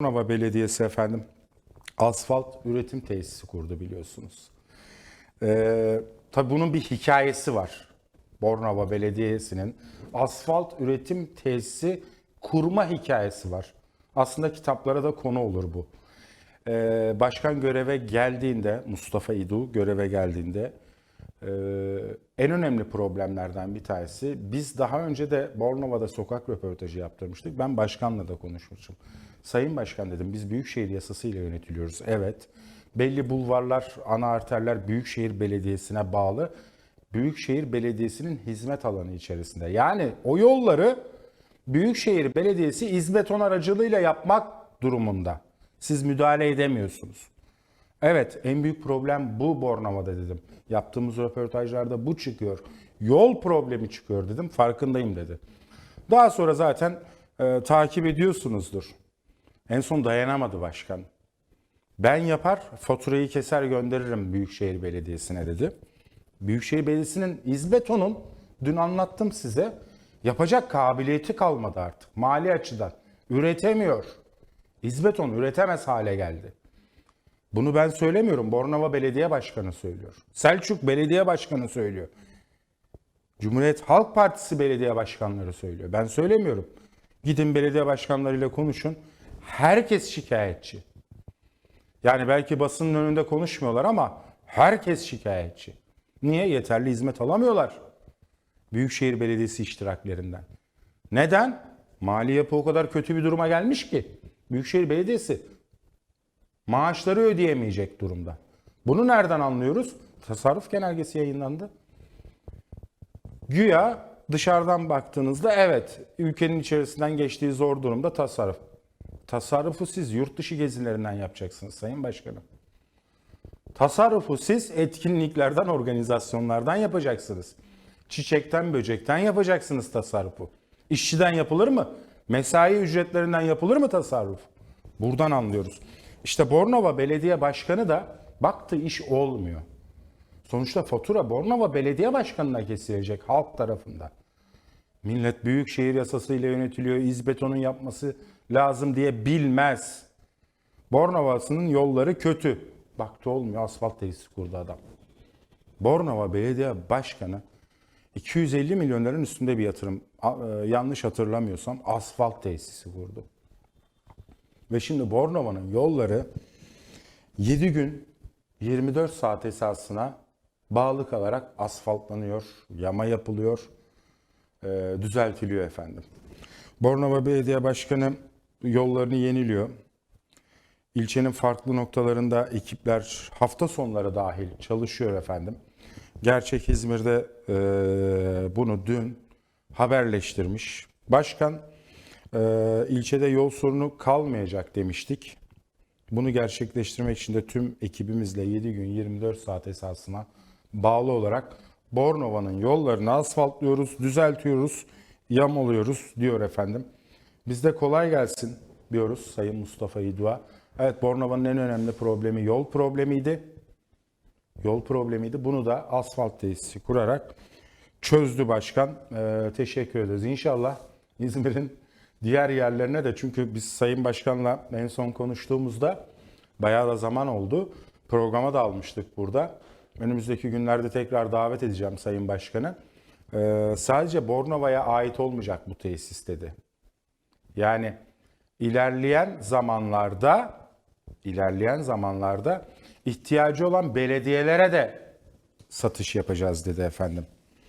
Bornova Belediyesi efendim asfalt üretim tesisi kurdu biliyorsunuz. Ee, tabii bunun bir hikayesi var. Bornova Belediyesi'nin asfalt üretim tesisi kurma hikayesi var. Aslında kitaplara da konu olur bu. Ee, başkan göreve geldiğinde, Mustafa İdu göreve geldiğinde e, en önemli problemlerden bir tanesi, biz daha önce de Bornova'da sokak röportajı yaptırmıştık. Ben başkanla da konuşmuştum. Sayın Başkan dedim, biz Büyükşehir yasasıyla yönetiliyoruz. Evet, belli bulvarlar, ana arterler Büyükşehir Belediyesi'ne bağlı. Büyükşehir Belediyesi'nin hizmet alanı içerisinde. Yani o yolları Büyükşehir Belediyesi İzbeton aracılığıyla yapmak durumunda. Siz müdahale edemiyorsunuz. Evet en büyük problem bu Bornova'da dedim. Yaptığımız röportajlarda bu çıkıyor. Yol problemi çıkıyor dedim. Farkındayım dedi. Daha sonra zaten e, takip ediyorsunuzdur. En son dayanamadı başkan. Ben yapar faturayı keser gönderirim Büyükşehir Belediyesi'ne dedi. Büyükşehir Belediyesi'nin İzbeton'un dün anlattım size yapacak kabiliyeti kalmadı artık mali açıdan. Üretemiyor. İzbeton üretemez hale geldi. Bunu ben söylemiyorum. Bornova Belediye Başkanı söylüyor. Selçuk Belediye Başkanı söylüyor. Cumhuriyet Halk Partisi belediye başkanları söylüyor. Ben söylemiyorum. Gidin belediye başkanlarıyla konuşun. Herkes şikayetçi. Yani belki basının önünde konuşmuyorlar ama herkes şikayetçi. Niye? Yeterli hizmet alamıyorlar. Büyükşehir Belediyesi iştiraklerinden. Neden? Mali yapı o kadar kötü bir duruma gelmiş ki. Büyükşehir Belediyesi maaşları ödeyemeyecek durumda. Bunu nereden anlıyoruz? Tasarruf genelgesi yayınlandı. Güya dışarıdan baktığınızda evet ülkenin içerisinden geçtiği zor durumda tasarruf. Tasarrufu siz yurt dışı gezilerinden yapacaksınız Sayın Başkanım. Tasarrufu siz etkinliklerden, organizasyonlardan yapacaksınız. Çiçekten, böcekten yapacaksınız tasarrufu. İşçiden yapılır mı? Mesai ücretlerinden yapılır mı tasarruf? Buradan anlıyoruz. İşte Bornova Belediye Başkanı da baktı iş olmuyor. Sonuçta fatura Bornova Belediye Başkanı'na kesilecek halk tarafından. Millet büyükşehir yasasıyla yönetiliyor, İzbeton'un yapması lazım diye bilmez. Bornova'sının yolları kötü. Baktı olmuyor asfalt tesisi kurdu adam. Bornova Belediye Başkanı 250 milyonların üstünde bir yatırım. E, Yanlış hatırlamıyorsam asfalt tesisi kurdu. Ve şimdi Bornova'nın yolları 7 gün 24 saat esasına bağlı kalarak asfaltlanıyor, yama yapılıyor, e, düzeltiliyor efendim. Bornova Belediye Başkanı yollarını yeniliyor. İlçenin farklı noktalarında ekipler hafta sonları dahil çalışıyor efendim. Gerçek İzmir'de e, bunu dün haberleştirmiş. Başkan e, ilçede yol sorunu kalmayacak demiştik. Bunu gerçekleştirmek için de tüm ekibimizle 7 gün 24 saat esasına bağlı olarak Bornova'nın yollarını asfaltlıyoruz, düzeltiyoruz, yamuluyoruz diyor efendim. Biz de kolay gelsin diyoruz Sayın Mustafa İdua. Evet Bornova'nın en önemli problemi yol problemiydi. Yol problemiydi. Bunu da asfalt tesisi kurarak çözdü başkan. Ee, teşekkür ederiz. İnşallah İzmir'in diğer yerlerine de çünkü biz Sayın Başkan'la en son konuştuğumuzda bayağı da zaman oldu. Programa da almıştık burada. Önümüzdeki günlerde tekrar davet edeceğim Sayın Başkan'ı. Ee, sadece Bornova'ya ait olmayacak bu tesis dedi. Yani ilerleyen zamanlarda ilerleyen zamanlarda ihtiyacı olan belediyelere de satış yapacağız dedi efendim.